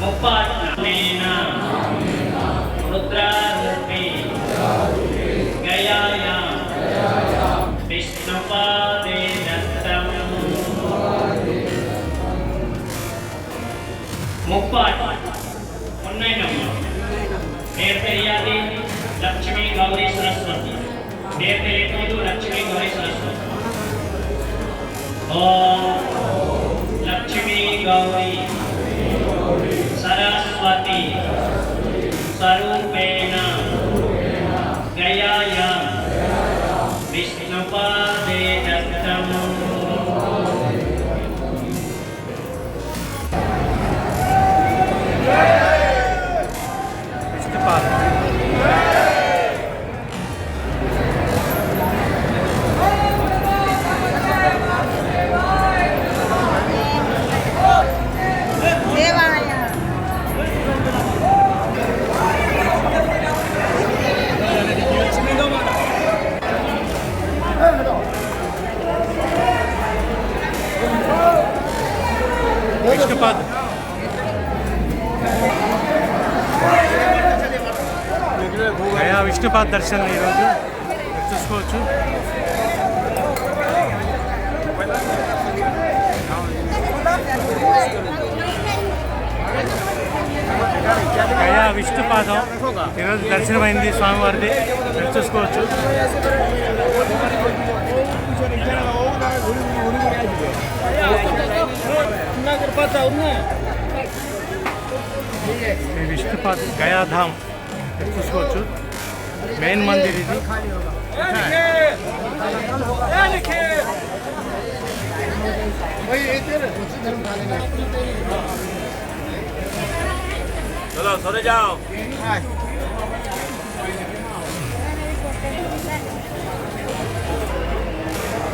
मुप्पाट्टनेन रुद्रारूपे। गयायां। विष्णुपादे दत्तम्। முப்பாட் உன்னை நம்ம பேர் தெரியாது லட்சுமி கௌரி சரஸ்வதி பேர் தெரியக்கூடியது லட்சுமி கௌரி சரஸ்வதி ஓ லட்சுமி கௌரி స్వరూపేణ గయాయా. విష్ణుపాదే దత్తం విష్ణుపాద దర్శనం ఈరోజు. చూసుకోవచ్చు. గయా విష్ణుపాదం. ఈరోజు దర్శనమైంది స్వామివారిది. చూసుకోవచ్చు. ఈ విష్ణుపాద్ గయాధామ్. చూసుకోవచ్చు. मेन मंदिर इधर चलो सोने जाओ।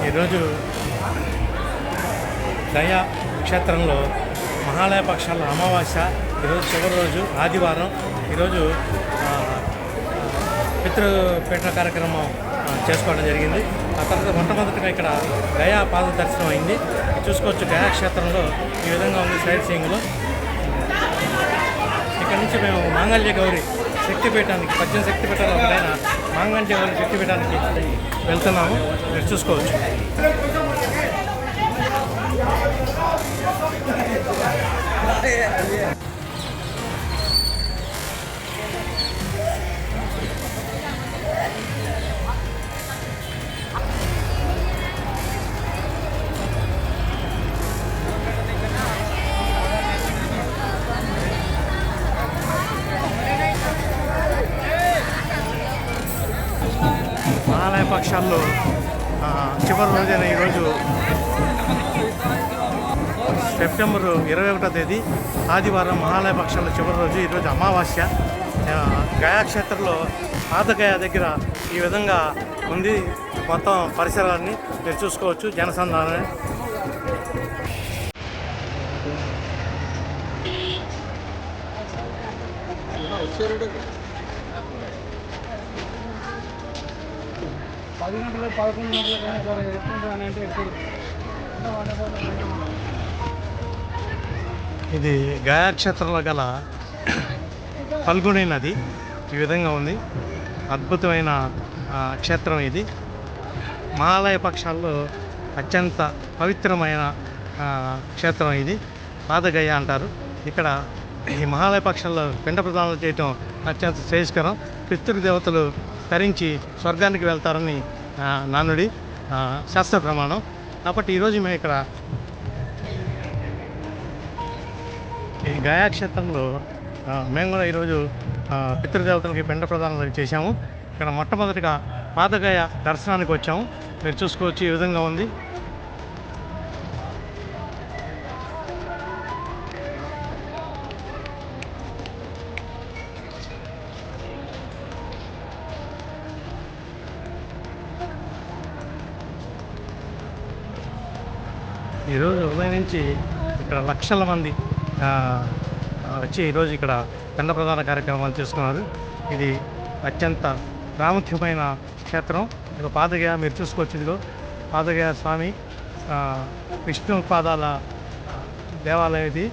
ఈరోజు దయా క్షేత్రంలో మహాలయ పక్షాల అమావాస్య ఈరోజు చివరి రోజు ఆదివారం ఈరోజు పితృపీఠ కార్యక్రమం చేసుకోవడం జరిగింది. ఆ తర్వాత మొట్టమొదటిగా ఇక్కడ గయా పాద దర్శనం అయింది. చూసుకోవచ్చు గయా క్షేత్రంలో ఈ విధంగా ఉంది సైడ్ సీయింగ్లో. ఇక్కడ నుంచి మేము మాంగళ్య గౌరి శక్తిపీఠానికి పద్దెనిమిది శక్తిపీఠాలు ఒకటైన మాంగళ్య గౌరి శక్తిపీఠానికి వెళ్తున్నాము. మీరు చూసుకోవచ్చు. మహాలయ పక్షాల్లో చివరి రోజైన ఈరోజు సెప్టెంబర్ ఇరవై ఒకటో తేదీ ఆదివారం మహాలయ పక్షాల చివరి రోజు ఈరోజు అమావాస్య. గయాక్షేత్రంలో పాతగయ దగ్గర ఈ విధంగా ఉంది. మొత్తం పరిసరాన్ని మీరు చూసుకోవచ్చు జనసంధానాన్ని పది గంటలు పదకొండు గంటలు ఎట్లుంటుంది అంటే ఇది గయాక్షేత్రంలో గల ఫల్గుణి నది. ఈ విధంగా ఉంది. అద్భుతమైన క్షేత్రం ఇది. మహాలయ పక్షాల్లో అత్యంత పవిత్రమైన క్షేత్రం ఇది. పాదగయ్య అంటారు. ఇక్కడ ఈ మహాలయ పక్షాల్లో పిండ ప్రదానాలు చేయటం అత్యంత శ్రేయస్కరం. పితృదేవతలు తరించి స్వర్గానికి వెళ్తారని నానుడి శాస్త్ర ప్రమాణం. కాబట్టి ఈరోజు మేము ఇక్కడ ఈ గయా క్షేత్రంలో మేము కూడా ఈరోజు పితృదేవతలకి పిండ ప్రదానాలు చేశాము. ఇక్కడ మొట్టమొదటిగా పాదగయ దర్శనానికి వచ్చాము. మీరు చూసుకోవచ్చు ఈ విధంగా ఉంది. ఈరోజు ఉదయం నుంచి ఇక్కడ లక్షల మంది వచ్చి ఈరోజు ఇక్కడ దండ ప్రధాన కార్యక్రమాలు చేసుకున్నారు ఇది అత్యంత ప్రాముఖ్యమైన క్షేత్రం. ఇక పాదగయ మీరు చూసుకోవచ్చు ఇదిగో. పాదగయ స్వామి విష్ణు పాదాల దేవాలయం ఇది.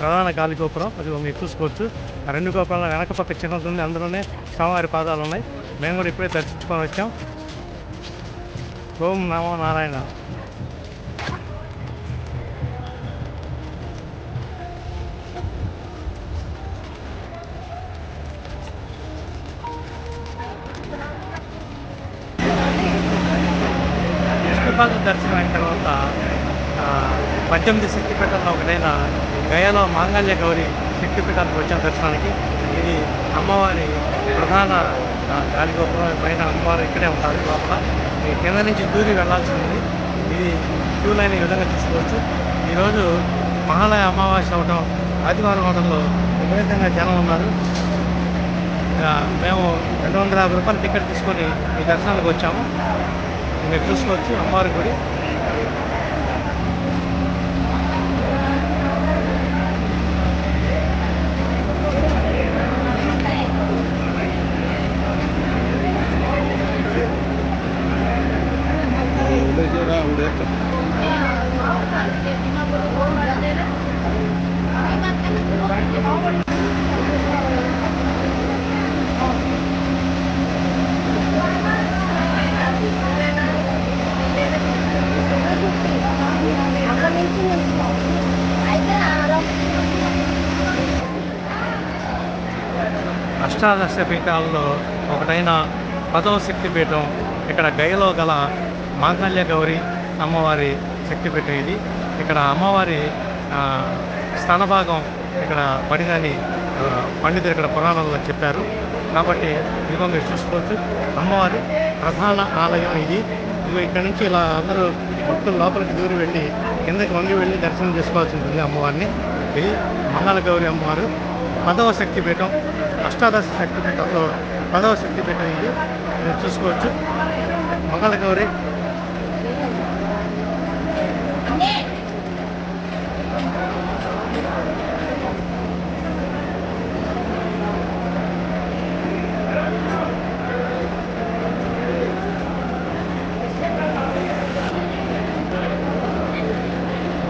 ప్రధాన గాలి గోపురం. అది మీరు చూసుకోవచ్చు. ఆ రెండు గోపురాల వెనక పక్క చిన్నది ఉంది అందులోనే స్వామివారి పాదాలు ఉన్నాయి. మేము కూడా ఇప్పుడే దర్శించుకొని వచ్చాం. ఓం నమో నారాయణ. విష్ణుపాద దర్శనం అయిన తర్వాత పద్దెనిమిది శక్తిపీఠాల్లో ఒకటైన గయాలో మాంగళ్య గౌరి శక్తిపీఠానికి వచ్చిన దర్శనానికి ఇది అమ్మవారి ప్రధాన గాలిగోపురం పైన అమ్మవారు ఇక్కడే ఉంటారు లోపల. ఈ కింద నుంచి దూరి వెళ్ళాల్సి ఉంది ఇది క్యూ లైన్ ఈ విధంగా తీసుకోవచ్చు. ఈరోజు మహాలయ అమావాస్య అవటం ఆదివారం అవడంలో విపరీతంగా జనం ఉన్నారు. మేము రెండు వందల యాభై రూపాయలు టికెట్ తీసుకొని ఈ దర్శనానికి వచ్చాము. ନେଟୱର୍କ ଅଛି ଆମ ଘଡ଼ି అష్టాదశ పీఠాల్లో ఒకటైన పదవ శక్తిపీఠం ఇక్కడ గయలో గల మాంగళ్య గౌరి అమ్మవారి శక్తిపీఠం ఇది. ఇక్కడ అమ్మవారి స్థానభాగం ఇక్కడ పడిందని పండితులు ఇక్కడ పురాణంలో చెప్పారు. కాబట్టి ఇదిగో మీరు చూసుకోవచ్చు అమ్మవారి ప్రధాన ఆలయం ఇది. ఇదిగో ఇక్కడ నుంచి ఇలా అందరూ భక్తులు లోపలికి దూరి వెళ్ళి కిందకి వంగి వెళ్ళి దర్శనం చేసుకోవాల్సి ఉంటుంది అమ్మవారిని. ఇది మంగళ గౌరి అమ్మవారు పదవ శక్తిపీఠం. అష్టాదశ శక్తిపీఠంలో పదవ శక్తిపీఠం ఇది. మీరు చూసుకోవచ్చు. మంగళగౌరి.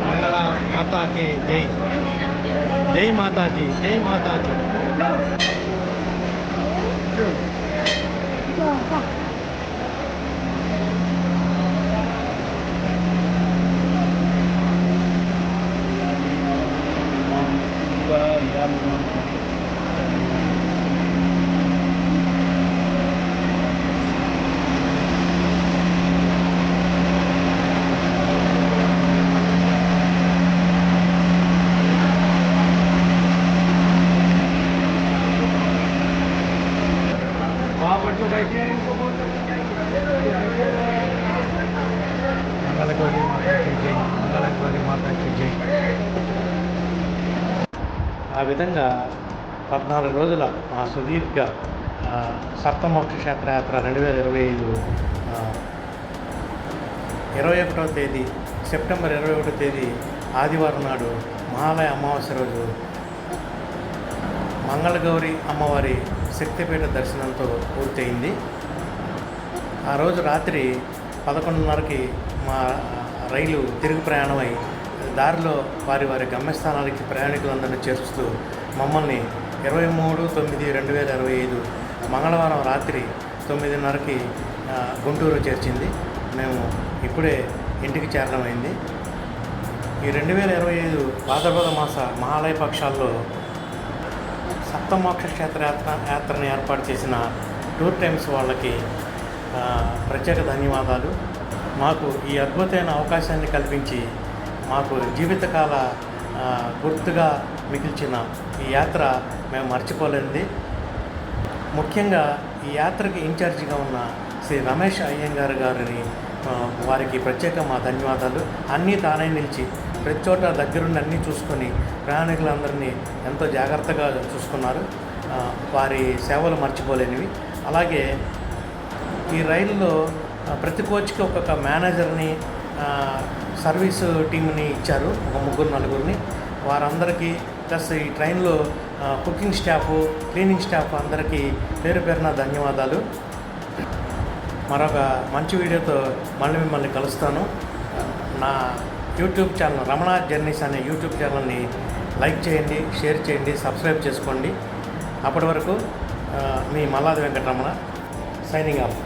మంగళ మాతాకి జై. జై మాతాజీ. 嗯，一段。ఆ విధంగా పద్నాలుగు రోజుల మా సుదీర్ఘ సప్తమోక్ష క్షేత్రయాత్ర రెండు వేల ఇరవై ఐదు ఇరవై ఒకటో తేదీ సెప్టెంబర్ ఇరవై ఒకటో తేదీ ఆదివారం నాడు మహాలయ అమావాస్య రోజు మంగళగౌరి అమ్మవారి శక్తిపీఠ దర్శనంతో పూర్తయింది. ఆ రోజు రాత్రి పదకొండున్నరకి మా రైలు తిరుగు ప్రయాణమై దారిలో వారి వారి గమ్యస్థానాలకి ప్రయాణికులందరినీ చేరుస్తూ మమ్మల్ని ఇరవై మూడు తొమ్మిది రెండు వేల ఇరవై ఐదు మంగళవారం రాత్రి తొమ్మిదిన్నరకి గుంటూరు చేర్చింది. మేము ఇప్పుడే ఇంటికి చేరడమైంది ఈ రెండు వేల ఇరవై ఐదు భాద్రపద మాస మహాలయ పక్షాల్లో సప్తమోక్ష క్షేత్ర యాత్ర యాత్రను ఏర్పాటు చేసిన టూర్ టైమ్స్ వాళ్ళకి ప్రత్యేక ధన్యవాదాలు. మాకు ఈ అద్భుతమైన అవకాశాన్ని కల్పించి మాకు జీవితకాల గుర్తుగా మిగిల్చిన ఈ యాత్ర మేము మర్చిపోలేనిది. ముఖ్యంగా ఈ యాత్రకి ఇన్ఛార్జిగా ఉన్న శ్రీ రమేష్ అయ్యంగారు గారిని వారికి ప్రత్యేక మా ధన్యవాదాలు. అన్నీ తానే నిలిచి ప్రతి చోట దగ్గరుండి అన్నీ చూసుకొని ప్రయాణికులందరినీ ఎంతో జాగ్రత్తగా చూసుకున్నారు. వారి సేవలు మర్చిపోలేనివి. అలాగే ఈ రైలులో ప్రతి కోచ్కి ఒక్కొక్క మేనేజర్ని సర్వీస్ టీంని ఇచ్చారు ఒక ముగ్గురు నలుగురిని. వారందరికీ ప్లస్ ఈ ట్రైన్లో కుకింగ్ స్టాఫ్ క్లీనింగ్ స్టాఫ్ అందరికీ పేరు పేరున ధన్యవాదాలు. మరొక మంచి వీడియోతో మళ్ళీ మిమ్మల్ని కలుస్తాను. నా యూట్యూబ్ ఛానల్ రమణ జర్నీస్ అనే యూట్యూబ్ ఛానల్ని లైక్ చేయండి షేర్ చేయండి సబ్స్క్రైబ్ చేసుకోండి. అప్పటి వరకు మీ మల్లాది వెంకటరమణ సైనింగ్ ఆఫ్.